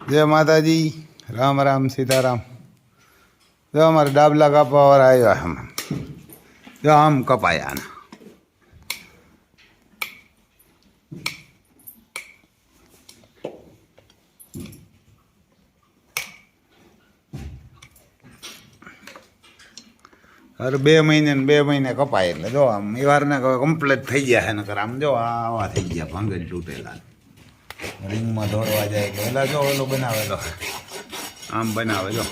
જય માતાજી રામ રામ સીતારામ જો અમારે ડાબલા કાપવાવાળા આવ્યા આમ જો આમ કપાયા આના હર બે મહિને ને બે મહિને કપાય એટલે જો આમ એવારને કમ્પ્લીટ થઈ ગયા છે નકર આમ જો આવા થઈ ગયા ભાંગેલ તૂટેલા રિંગમાં દોડવા જાય એટલે પેલા જો ઓલો બનાવેલો આમ બનાવે, જો.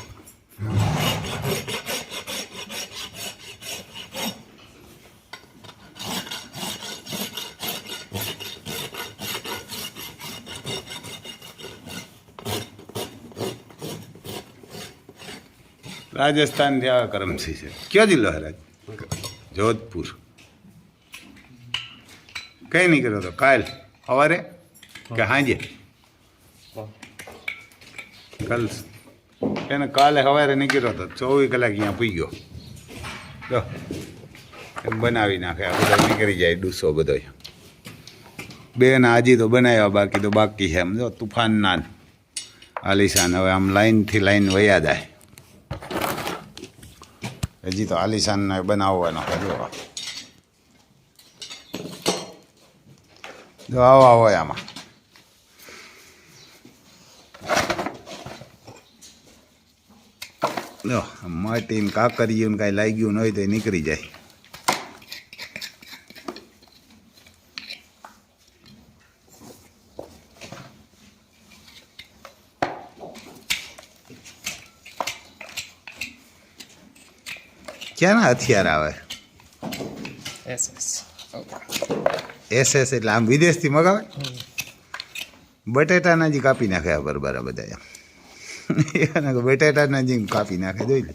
રાજસ્થાનથી આ કરમસિંહ છે. કયો જિલ્લો હે જોધપુર. કઈ કર્યો હતો કાલ સવારે? કે સાંજે કાલ એને કાલે સવારે નીકળ્યો હતો ચોવીસ કલાક અહીંયા પી ગયો. જો, એમ બનાવી નાખે, આ બધા નીકળી જાય, ડૂસો બધો. બેન આજી હજી તો બનાવ્યા, બાકી તો બાકી છે એમ. જો તુફાન ના આલિશાન. હવે આમ લાઈનથી લાઈન વયા જાય. હજી તો આલિશાનને બનાવવાનો છે જો જો, આવો આવો આમાં. જો માટી ને કાકરિયું ને કાંઈ લાગ્યું ન હોય તો એ નીકળી જાય ક્યાંના હથિયાર આવે એસ એસ એસએસ એટલે આમ વિદેશથી મગાવે બટેટાના જ કાપી નાખે આ બરબારા બધા એના કે બટેટાના જ કાપી નાખે, જોઈ લે.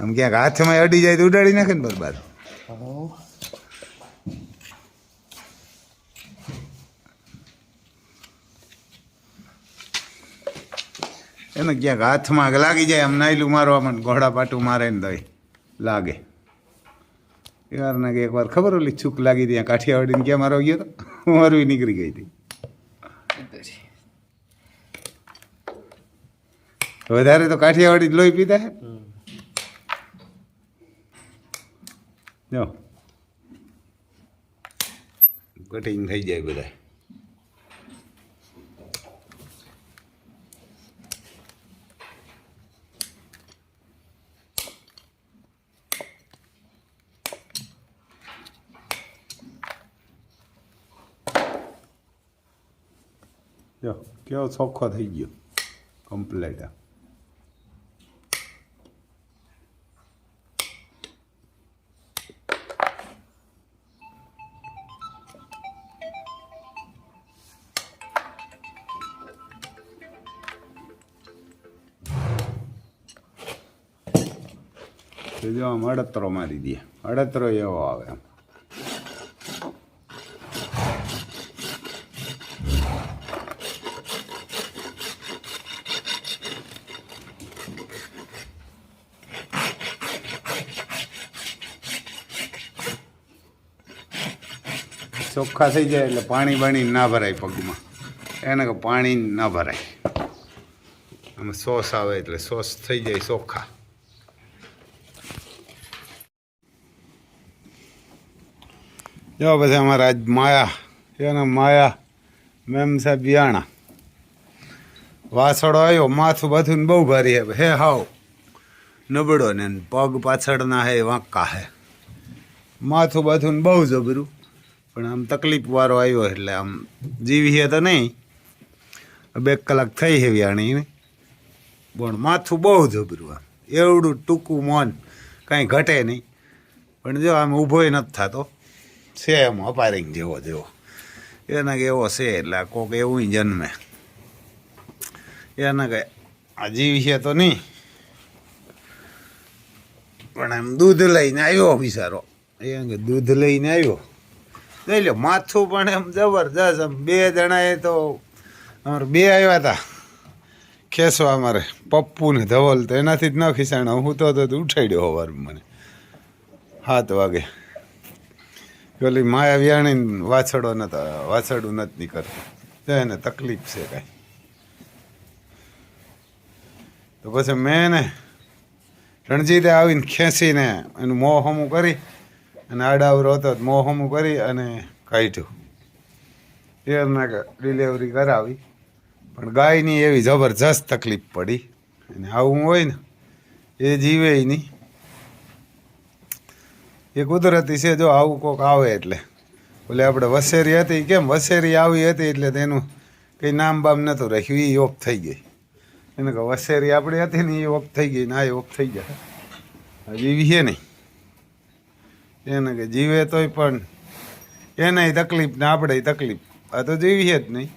આમ ક્યાંક હાથમાં અડી જાય તો ઉડાડી નાખે ને બરબાદ. એને ક્યાંક હાથમાં લાગી જાય, આમ નાયલું મારવા મને ઘોડા પાટું મારે ને તોય લાગે. યાર ને કે એકવાર ખબર ઓલી છૂક લાગી ત્યાં કાઠિયાવાડીને ક્યાં મારો ગયો તો? મારવી નીકળી ગઈ હતી. વધારે તો કાઠિયાવાડી જ લોહી પીતા હે. જો. કટિંગ થઈ જાય બધા જો કેવો ચોખ્ખો થઈ ગયો. કમ્પ્લેટ તો જો આમ અડતરો મારી દઈએ અડતરો એવો આવે આમ ચોખ્ખા થઈ જાય એટલે પાણી બાણી ના ભરાય પગમાં. એને કે પાણી ના ભરાય. આમાં સોસ આવે એટલે સોસ થઈ જાય ચોખ્ખા. જો પછી અમારા આજ માયા, એના માયા મેમ સાહેબ બિયાણા. વાસળો આવ્યો, માથું બાથું બહુ ભારી હે હે હાવ, નબળો ને પગ પાછળના હે, વાંકા હે. માથું બાથું બહુ જબરું. પણ આમ તકલીફ વારો આવ્યો એટલે આમ જીવી હે તો નહીં. બે કલાક થઈ હે વ્યાણીને પણ માથું બહુ જબરું આમ. એવડું ટૂંકું મોન કાંઈ ઘટે નહીં. પણ જો આમ ઊભોય નથી થતો. છે એમ અપારિંગ જેવો જેવો એને કે એવો છે એટલે કોક એવું જન્મે એને કે આ જીવીએ તો નહીં પણ એમ દૂધ લઈને આવ્યો બિચારો એ કે દૂધ લઈને આવ્યો લઈ લો માથું પણ એમ જબરજસ્ત આમ બે જણાએ તો અમારે બે આવ્યા હતા ખેસવા અમારે પપ્પુ ને ધવલ તો એનાથી જ ન ખીસાણા હું તો ઉઠાડ્યો હોવાર મને સાત વાગે પેલી માયા વ્યાણી વાછડો નતા વાછડું નથી નીકળતું. તો એને તકલીફ છે કાંઈ. તો પછી મેં ને રણજીતે આવીને ખેંચીને એનું મોં હમું કરી અને આડાવરો હતો મોં હમું કરી અને કાઢ્યું. એમને ડિલિવરી કરાવી. પણ ગાયની એવી જબરજસ્ત તકલીફ પડી. અને આવું હોય ને, એ જીવે નહીં. એ કુદરતી છે, જો આવું કોક આવે એટલે. ઓલે આપણે વસેરી હતી, કેમ? વસેરી આવી હતી એટલે તેનું કંઈ નામ બામ નહોતું રાખ્યું એ ઓફ થઈ ગઈ. એને કે વસેરી આપણી હતી ને એ ઓફ થઈ ગઈ. ને આ ઓફ થઈ ગયા. જીવી છે નહીં. એને કે જીવે તોય પણ એને તકલીફ ને આપણે તકલીફ. આ તો જીવીએ જ નહીં.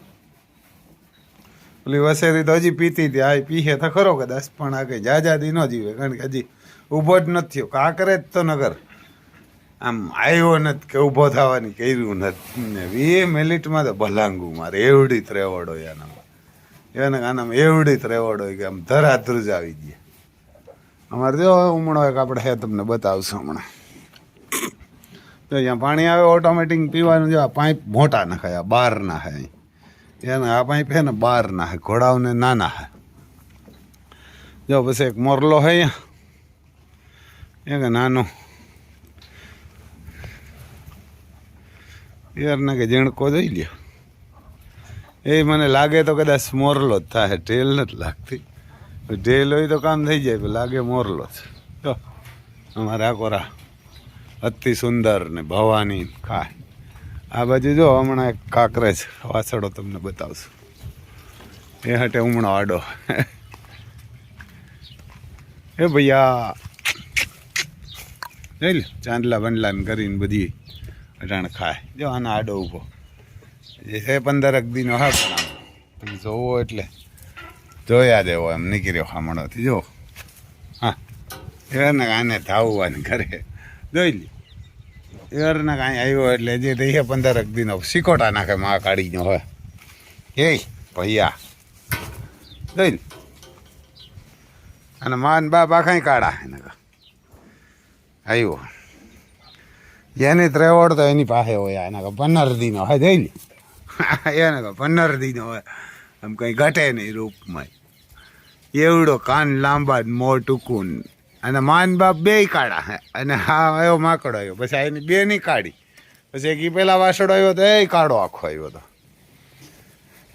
ઓલી વસેરી તો હજી પીતી હતી, આ પીએ તો ખરો કદાચ, પણ આ કંઈ જાજાદી ન જીવે, કારણ કે હજી ઊભો જ નથી થયો. કા કરે જ તો નગર. આમ આવ્યો નથી કે ઊભો થવાની કર્યું નથી. ને વીએ મિનિટમાં તો ભલાંગું મારે, એવડી ત્રેવડ હોય આનામાં. એને આનામાં એવડી જ રેવડ હોય કે આમ ધરાધ્રુજ આવી ગયા. અમારે જો ઉમણો એક આપણે હે તમને બતાવશું હમણાં. તો અહીંયા પાણી આવે ઓટોમેટિક પીવાનું જો આ પાઇપ મોટા નખાય, આ બાર ના હે એને આ પાઇપ હે ને બાર ના હે ઘોડાઓને નાના હે જો પછી એક મોરલો હે અહીંયા. એ કે નાનો યારને કે ઝીણકો જોઈ લ્યો. એ મને લાગે તો કદાચ મોરલો જ થાય, ઢેલ નથી લાગતી. ઢેલ હોય તો કામ થઈ જાય લાગે મોરલો જ જો, અમારા કોરા અતિ સુંદર ને ભવાની ખાય. આ બાજુ જો હમણાં એક કાંકરેજ વાસળો તમને બતાવશું. એ હાટે ઉમણો આડો. એ ભૈયા ચાંદલા બંડલા કરીને બધી અટાણ ખાય. જો આના આડો ઊભો. એ છે પંદરક દીનો, હા, પણ જોવો એટલે. જોયા દેવો એમ નીકળ્યો ખામણોથી જો. હા. એને આને ધાવવાની ઘરે. જોઈ લે એરને કાંઈ આવ્યો એટલે જે દઈએ પંદરક દીનો. સિકોટા નાખે મા કાઢીનો હોય એ ભૈયા. જોઈ લે અને માન બાપ આખાય કાઢા. એને. આવ્યો. એની ત્રેવડ તો એની પાસે હોય એને કહો પંદર દિનો હોય, જઈ લે. એને કહો પંદર દિનો હોય. આમ કંઈ ઘટે નહીં રૂપમાં. એવડો કાન લાંબા મોં ટૂંકું અને માન બાપ બે કાઢા હે. અને હા આવ્યો માકડો આવ્યો પછી એની બે ની કાઢી પછી એક પેલા વાસડો આવ્યો તો એ કાળો આખો આવ્યો તો.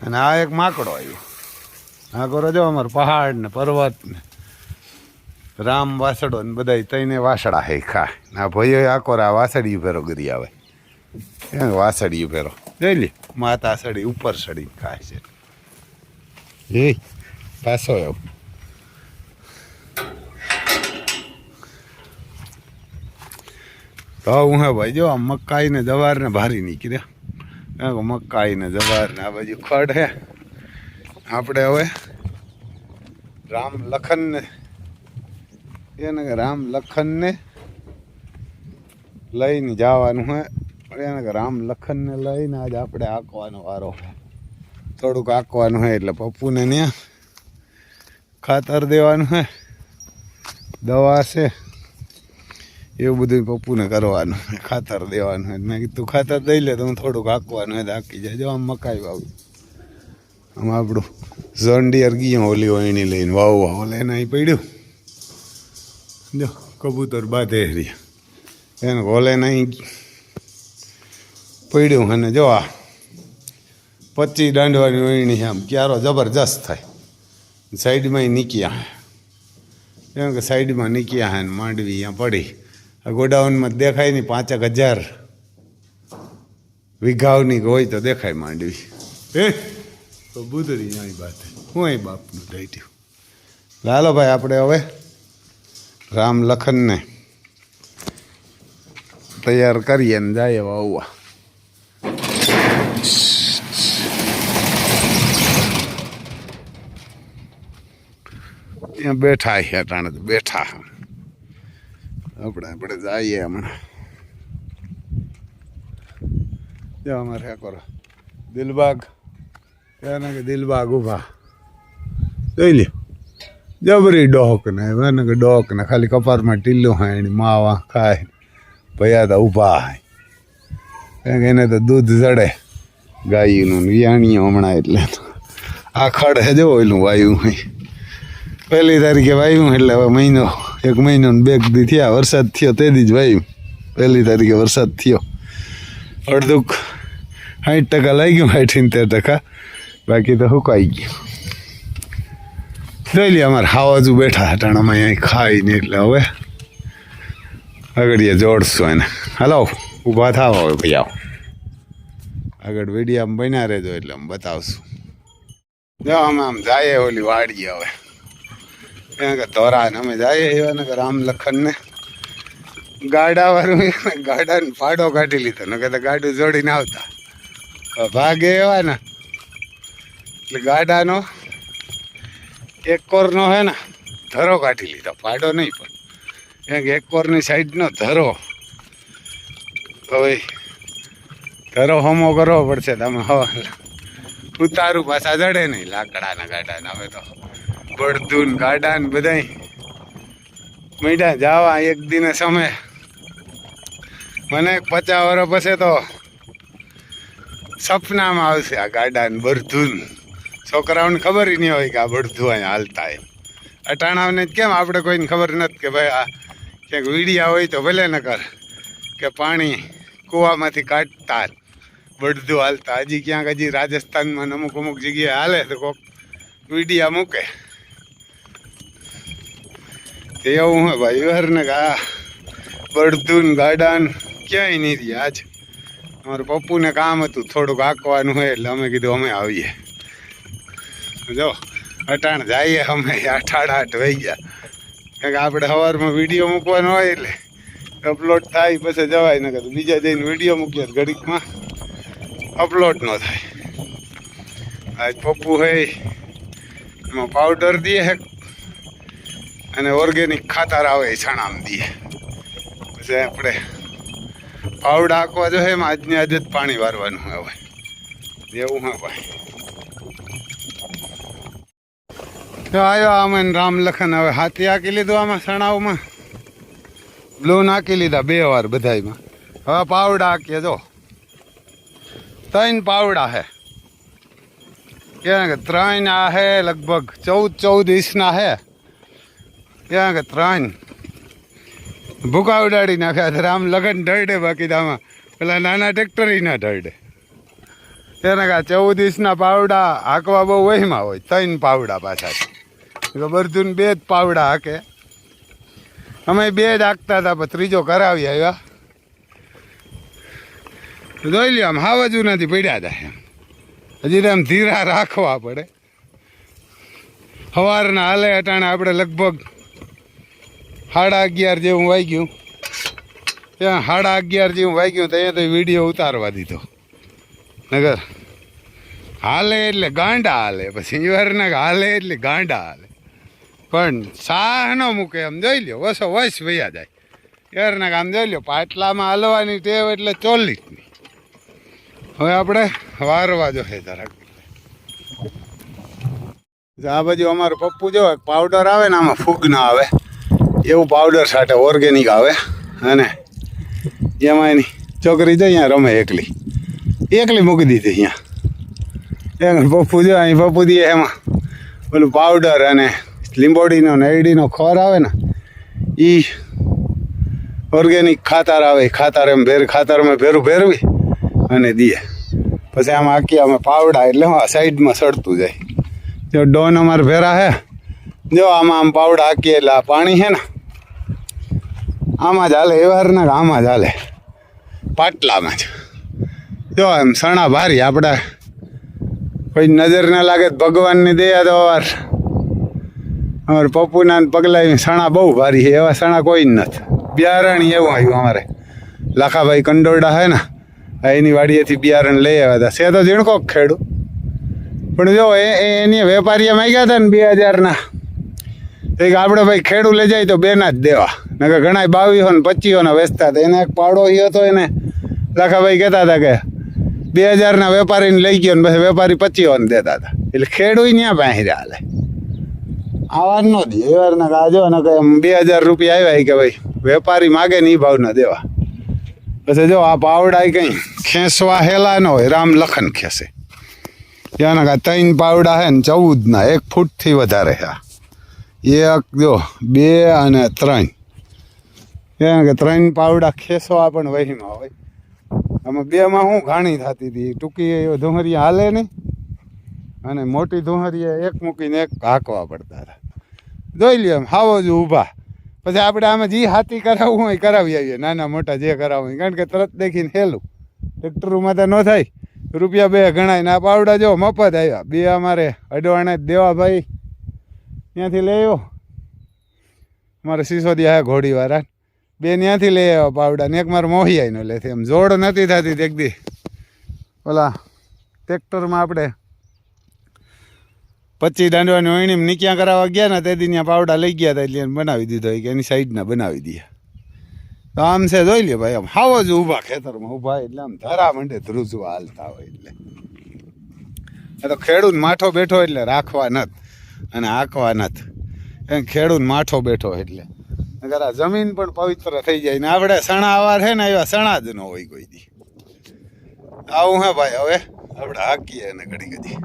અને આ એક માકડો આવ્યો આ કરો જો અમારે પહાડ ને પર્વત ને. રામ વાસડો ને બધા તઈને વાસડા હે ખા આ ભાઈઓ આકોરા આ વાસળી ભેરો કરી આવે. વાસડી ભેરો. જોઈ લે, માતા સડી ઉપર સડી ખાય છે. એ પાછો આવ્યો તો હું હે ભાઈ, જો આ મકાઈ ને જવાર ને ભારી નીકળ્યા. મકાઈ ને જવાર ને આ બાજુ ખડ હે. આપણે હવે રામ લખન ને એને રામ લખનને લઈને જવાનું હે. એને રામ લખનને લઈને આજ આપણે આંકવાનો વારો થોડુંક આંકવાનું હે એટલે પપ્પુને ત્યાં ખાતર દેવાનું હે. દવા છે. એવું બધું પપ્પુને કરવાનું ખાતર દેવાનું હોય મેં કીધું, ખાતર દઈ લે તો હું થોડુંક આંકવાનું હોય આંકી જાય. આમ મકાઈ વાવું. આમ આપણું ઝોન્ડિયર ગયું ઓલી એની લઈને વાવ વાવ લઈને અહીં પડ્યું. જો, કબૂતર બાંધે રહ્યા એને ઓલે નહીં પડ્યું અને જો આ પચી દાંડવાની ઓયણી આમ, ક્યારો જબરજસ્ત થાય. સાઈડમાં નીકળ્યા એમ કે સાઈડમાં નીકળ્યા હે માંડવી અહીંયા પડી. આ ગોડાઉનમાં દેખાય નહીં, પાંચેક હજાર વિઘાવની હોય તો દેખાય માંડવી. એ તો બુધરી અહીં બાત હું બાપનું દાઈટ્યું લાલો ભાઈ, આપણે હવે રામ લખનને તૈયાર કરીએ ને જાય વાવવા ત્યાં બેઠા છે અટાણે બેઠા આપણે આપણે જઈએ હમણાં. જો અમારે કરો. દિલબાગ. એને કે દિલબાગ ઊભા. જોઈ લ્યો. જબરી ડોક ને એને કે ડોક ને, ખાલી કપારમાં ટીલું હોય માવા ખાય ભયા તો ઊભા હોય. એને તો દૂધ જડે ગાયનું વિયાણીઓ હમણાં એટલે આ ખડ હે જો ઓયલું વાયુ હોય પહેલી તારીખે વાવ્યું એટલે હવે મહિનો, એક મહિનો બે દી થયા, વરસાદ થયો તે દી જ વાવ્યું પહેલી તારીખે વરસાદ થયો. અડધું સાઠ ટકા લાગ્યું ગયું સાઠ સિત્તેર ટકા. બાકી તો સુકાઈ ગયું. જોઈ લે, અમારે હાવાજુ બેઠા હટાણામાં અહીંયા ખાઈને એટલે હવે આગળીએ જોડશું એને. હલો, ઊભા થાવ હવે ભાઈ, આવો. આગળ વિડીયામાં બન્યા રહેજો એટલે આમ બતાવશું. જો અમે આમ જઈએ ઓલી વાડીએ હવે. ત્યાં કે ધોરા ને અમે જઈએ એવા ને કે રામ લખન ને ગાડા વાળું ગાડાને ફાડો કાઢી લીધો ને કહેતા ગાડું જોડીને આવતા. ભાગે એવા ને. એટલે ગાડાનો એક કોરનો હે ને, ધરો કાઢી લીધો. ફાડો નહીં પણ. એક એક કોરની સાઈડનો ધરો. હવે ધરો હોમો કરવો પડશે તમે હવે ઉતારું પાછા જડે નહીં, લાકડાના ગાડાના હવે તો. બળદુન ગાડા ને બધાય. મીઠા જાવા એક દિને સમય. મને પચાસ વર્ષ પછી તો સપનામાં આવશે આ ગાડા ને બળદુન. છોકરાઓને ખબર નહીં હોય કે આ બળદું અહીંયા હાલતા એમ. અટાણાઓને કેમ આપણે કોઈને ખબર નથી કે ભાઈ આ ક્યાંક વીડિયા હોય તો ભલે ન કર. કે પાણી કૂવામાંથી કાઢતા બળદું હાલતા. હજી ક્યાંક હજી રાજસ્થાનમાં અમુક અમુક જગ્યાએ હાલે તો કોક વીડિયા મૂકે. એવું હે ભાઈ વરને આ બળદુન, ગાડાન ક્યાંય નહીં રહ્યા આજ. અમારા પપ્પુને કામ હતું, થોડુંક આંકવાનું હોય એટલે અમે કીધું અમે આવીએ. જો, અટાણ જઈએ અમે આઠ આઠ આઠ વહી ગયા. કારણ કે આપણે સવારમાં વીડિયો મૂકવાનો હોય એટલે અપલોડ થાય, પછી જવાય ન કીધું બીજા જઈને વીડિયો મૂકીએ ઘડીકમાં અપલોડ ન થાય. આજ પપ્પુ હે, એમાં પાવડર દે અને ઓર્ગેનિક ખાતર આવે છાણામાં દે. પછી આપણે પાવડા આંકવા જો એમાં આજની આજે જ પાણી વારવાનું હવે. એવું હા ભાઈ. તો આવ્યો ને રામ લખન, હવે હાથી આંકી લીધું આમાં સણાવમાં બ્લુ નાખી લીધા બે વાર બધાયમાં. હવે પાવડા આંકીએ જો. ત્રણ પાવડા હે. ક્યાં કે ત્રણ આ હે, લગભગ ચૌદ ચૌદ ઈસના હે. ક્યાં કે ત્રણ. ભૂકા ઉડાડી નાખ્યા રામ લગન ઢળડે બાકી દામાં આમાં. પેલા નાના ટેક્ટરીના ઢળડે. એના કા ચૌદ ઇંચના પાવડા હાંકવા બહુ વહીમાં હોય, ત્રણ પાવડા પાછા. તો બરધુન બે જ પાવડા હાકે. અમે બે જ હાંકતા હતા, પણ ત્રીજો કરાવી આવ્યા. જોઈ લ્યો, આમ હાવજુ નથી પડ્યા હતા એમ. હજી આમ ધીરા રાખવા પડે. સવારના હાલે અટાણે આપણે લગભગ સાડા અગિયાર જેવું વાગ્યું. ત્યાં સાડા અગિયાર જેવું વાગ્યું, તો અહીંયા તો વીડિયો ઉતારવા દીધો. નગર. હાલે એટલે ગાંડા હાલે, પછી ઈવરના હાલે એટલે ગાંડા હાલે. પણ સાહ ન મૂકે આમ જોઈ લ્યો, વસો વસ વૈયા જાય. યારના કામ જોઈ લ્યો, પાટલામાં હાલવાની ટેવ એટલે ચોલીસની હવે આપણે વારવા જોઈએ જરાક. આ બાજુ અમારો પપ્પુ જો પાવડર આવે ને આમાં ફૂગ ના આવે. એવું પાવડર સાથે ઓર્ગેનિક આવે. અને એમાં એની છોકરી જો અહીંયા રમે એકલી. એકલી મૂકી દીધી અહીંયા. એમ પપ્પુ જો, અહીં પપ્પુ દે એમાં પેલું પાવડર અને લીંબોડીનો ને એડીનો ખોર આવે ને એ ઓર્ગેનિક ખાતર આવે ખાતર એમ ભેર ખાતરમાં ભેરું ભેરવી અને દઈએ પછી આમ આખી અમે પાવડા એટલે હું આ સાઈડમાં સડતું જાય. જો ડોન અમારે ભેરા હે, જો આમાં આમ પાવડા હાકીએ એટલે આ પાણી છે ને, આમાં જ હાલે એવાર ને આમાં જ હાલે. પાટલામાં જ. જો એમ સણા ભારી આપણે કોઈ નજર ના લાગે ભગવાનની દયા તો અવાર અમારે પપ્પુના ને પગલા સણા બહુ ભારી છે, એવા સણા કોઈ જ નથી બિયારણ એવું આવ્યું અમારે. લાખાભાઈ કંડોરડા હે ને એની વાડીએથી બિયારણ લઈ આવ્યા હતા. છે તો ઝીણકો ખેડૂ પણ જો, એ એની વેપારીએ ગયા હતા ને બે હજારના. તો કે આપણે ભાઈ ખેડૂ લઈ જાય તો બેના જ દેવા. નકર ઘણા બાવીસો ને પચીસોના વેચતા હતા. એને એક પાડો હતો એને. લાખાભાઈ કહેતા હતા કે બે હજારના વેપારીને લઈ ગયો ને પછી વેપારી પચીસોને દેતા હતા. એટલે ખેડૂત ત્યાં પાસે હાલે. આવાર જ. દે એવાર ને આજો ને કે બે હજાર રૂપિયા આવ્યા કે ભાઈ, વેપારી માગે ને એ ભાવના દેવા. પછી જો આ પાવડા કંઈ ખેંચવા હેલા ન હોય, રામ લખન ખેંચે. ત્યાંના કા ત્રણ પાવડા હે ને ચૌદ ના એક ફૂટથી વધારે હે એક જો, બે અને ત્રણ. ત્યાં કે ત્રણ પાવડા ખેસવા પણ વહીમાં હોય. આમાં બેમાં શું ઘાણી થતી હતી? ટૂંકી ધુહરિયા હાલે નહીં અને મોટી ધુહરિયા એક મૂકીને એક હાંકવા પડતા હતા. જોઈ લ્યો એમ, હાવો જ ઊભા. પછી આપણે આમાં જે હાથી કરાવવું હોય કરાવી આવીએ. નાના મોટા જે કરાવવું હોય. કારણ કે તરત દેખીને હેલું. ટ્રેક્ટરમાં તો ન થાય. રૂપિયા બે ગણાય ને આ પાવડા જો મફત આવ્યા બે અમારે અડવાણે જ દેવા ભાઈ. ત્યાંથી લઈ આવ્યો મારે સિસોદિયા હે ઘોડીવાળા. બે ત્યાંથી લઈ આવ્યા પાવડા ને એક મારે મોહિયાઈનો લેથી એમ જોડ નથી થતી દેખ દી. ઓલા ટ્રેક્ટરમાં આપણે પચી દાંડવાની વણીમાં નીક્યા કરાવવા ગયા ને તે દી ત્યાં પાવડા લઈ ગયા હતા એટલે બનાવી દીધો કે એની સાઈડના બનાવી દીધા તો આમ છે જોઈ લે ભાઈ, આમ હાવો જ ઊભા ખેતરમાં ઊભા એટલે આમ ધરા મંડે ધ્રુજવા હાલતા હોય એટલે. આ તો ખેડૂત માઠો બેઠો એટલે રાખવા નથ અને આંકવા નથ. એમ ખેડૂત માઠો બેઠો એટલે. જરા જમીન પણ પવિત્ર થઈ જાય ને આપણે સણા આવા છે ને એવા સણા જ ન હોય કોઈ દી. આવું હે ભાઈ હવે આપણે હાકીએ ને ઘડી ઘડી